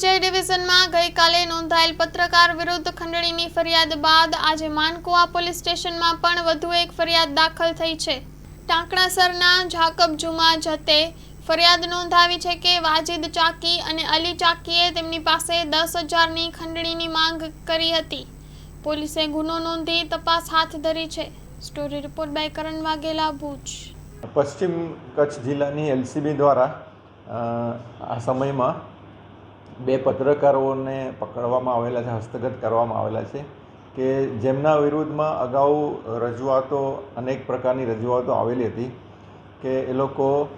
ભુજ ડિવિઝનમાં ગઈકાલે નોંધાયેલ પત્રકાર વિરુદ્ધ ખંડણીની ફરિયાદ બાદ આજે માનકુવા પોલીસ સ્ટેશનમાં પણ વધુ એક ફરિયાદ દાખલ થઈ છે. ટાંકણાસરના જાકબ જુમા જતે ફરિયાદ નોંધાવી છે કે વાજિદ ચાકી અને અલી ચાકીએ તેમની પાસે દસ હજારની ખંડણીની માંગ કરી હતી. પોલીસે ગુનો નોંધી તપાસ હાથ ધરી છે. Story report by Karan Vaghela Bhuj. પશ્ચિમ કચ્છ જિલ્લાની એલસીબી દ્વારા આ સમયમાં બે પત્રકારોને પકડવામાં આવેલા છે, હસ્તગત કરવામાં આવેલા છે કે જેમના વિરુદ્ધમાં અગાઉ રજૂઆતો, અનેક પ્રકારની રજૂઆતો આવેલી હતી કે એ લોકો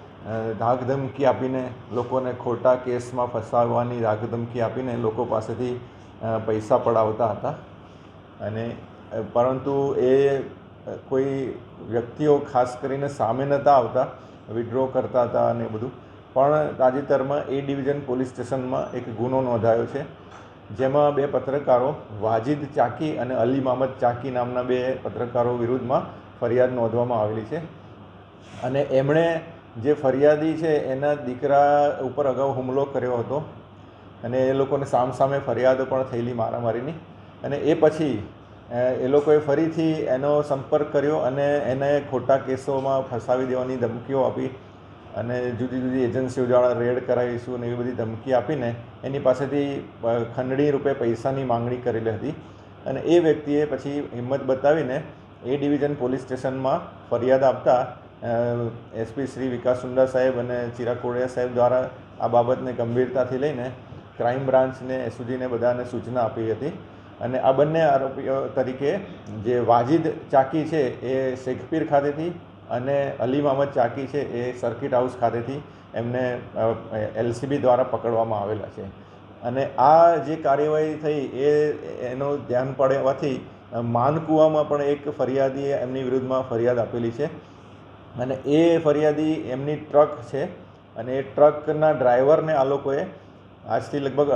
ધાકધમકી આપીને લોકોને ખોટા કેસમાં ફસાવવાની ધાકધમકી આપીને લોકો પાસેથી પૈસા પડાવતા હતા. અને પરંતુ એ કોઈ વ્યક્તિઓ ખાસ કરીને સામે નહોતા આવતા, વિડ્રો કરતા હતા અને બધું. પણ તાજેતરમાં એ ડિવિઝન પોલીસ સ્ટેશનમાં એક ગુનો નોંધાયો છે, જેમાં બે પત્રકારો વાજિદ ચાકી અને અલી મામદ ચાકી નામના બે પત્રકારો વિરુદ્ધમાં ફરિયાદ નોંધવામાં આવેલી છે. અને એમણે જે ફરિયાદી છે, એના દીકરા ઉપર અગાઉ હુમલો કર્યો હતો અને એ લોકોને સામસામે ફરિયાદો પણ થયેલી મારામારીની. અને એ પછી એ લોકોએ ફરીથી એનો સંપર્ક કર્યો અને એને ખોટા કેસોમાં ફસાવી દેવાની ધમકીઓ આપી અને જુદી જુદી એજન્સીઓ દ્વારા રેડ કરાવીશું અને એવી બધી ધમકી આપીને એની પાસેથી ખંડણી રૂપે પૈસાની માંગણી કરેલી હતી. અને એ વ્યક્તિએ પછી હિંમત બતાવીને એ ડિવિઝન પોલીસ સ્ટેશનમાં ફરિયાદ આપતા એસપી શ્રી વિકાસ સુંદર સાહેબ અને ચિરાગ કોડિયા સાહેબ દ્વારા આ બાબતને ગંભીરતાથી લઈને ક્રાઇમ બ્રાન્ચને, એસઓજીને બધાને સૂચના આપી હતી. અને આ બંને આરોપીઓ તરીકે જે વાજિદ ચાકી છે એ શેખપીર ખાતેથી અને અલી મહમદ ચાકી છે એ સર્કિટ હાઉસ ખાતેથી એમને એલસીબી દ્વારા પકડવામાં આવેલા છે. અને આ જે કાર્યવાહી થઈ એ, એનો ધ્યાન પડવાથી માનકુવામાં પણ એક ફરિયાદીએ એમની વિરુદ્ધમાં ફરિયાદ આપેલી છે. અને એ ફરિયાદી એમની ટ્રક છે અને એ ટ્રકના ડ્રાઈવરને આ લોકોએ આજથી લગભગ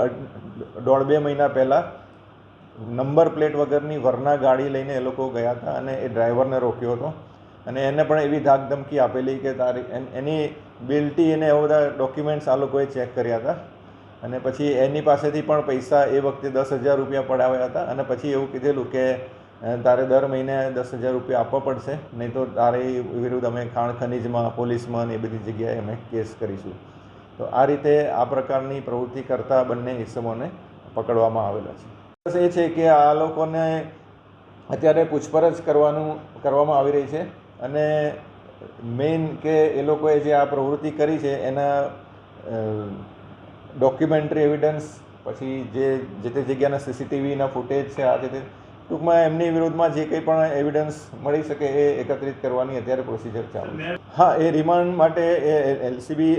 દોઢ બે મહિના પહેલાં નંબર પ્લેટ વગરની વરના ગાડી લઈને એ લોકો ગયા હતા અને એ ડ્રાઈવરને રોક્યો હતો. અને એને પણ એવી ધાકધમકી આપેલી કે તારી એન- એની બિલ્ટી અને એવા બધા ડોક્યુમેન્ટ્સ આ લોકોએ ચેક કર્યા હતા. અને પછી એની પાસેથી પણ પૈસા એ વખતે દસ હજાર રૂપિયા પડાવ્યા હતા અને પછી એવું કીધેલું કે તારે દર મહિને દસ હજાર રૂપિયા આપવા પડશે, નહીં તો તારી વિરુદ્ધ અમે ખાણ ખનીજમાં, પોલીસમાં ને એ બધી જગ્યાએ અમે કેસ કરીશું. તો આ રીતે આ પ્રકારની પ્રવૃત્તિ કરતા બંને ઇસમોને પકડવામાં આવેલા છે. બસ એ છે કે આ લોકોને અત્યારે પૂછપરછ કરવાનું, કરવામાં આવી રહી છે. અને મેઇન કે એ લોકોએ જે આ પ્રવૃત્તિ કરી છે, એના ડોક્યુમેન્ટરી એવિડન્સ પછી જે જે તે જગ્યાના સીસીટીવીના ફૂટેજ છે, આ જે તે, ટૂંકમાં એમની વિરોધમાં જે કંઈ પણ એવિડન્સ મળી શકે એ એકત્રિત કરવાની અત્યારે પ્રોસિજર ચાલુ હા, એ રિમાન્ડ માટે એ એલસીબી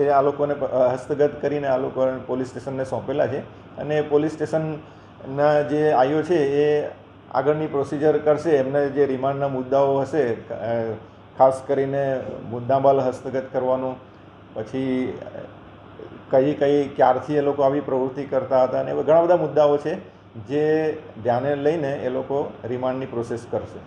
એ આ લોકોને હસ્તગત કરીને આ લોકોને પોલીસ સ્ટેશનને સોંપેલા છે. અને પોલીસ સ્ટેશનના જે આઈઓ છે, એ આગળની પ્રોસિજર કરશે, એમને જે રિમાન્ડના મુદ્દાઓ હશે ખાસ કરીને મુદ્દામાલ હસ્તગત કરવાનું, પછી કઈ કઈ, ક્યારથી એ લોકો આવી પ્રવૃત્તિ કરતા હતા અને એવા ઘણા બધા મુદ્દાઓ છે, જે ધ્યાને લઈને એ લોકો રિમાન્ડની પ્રોસેસ કરશે.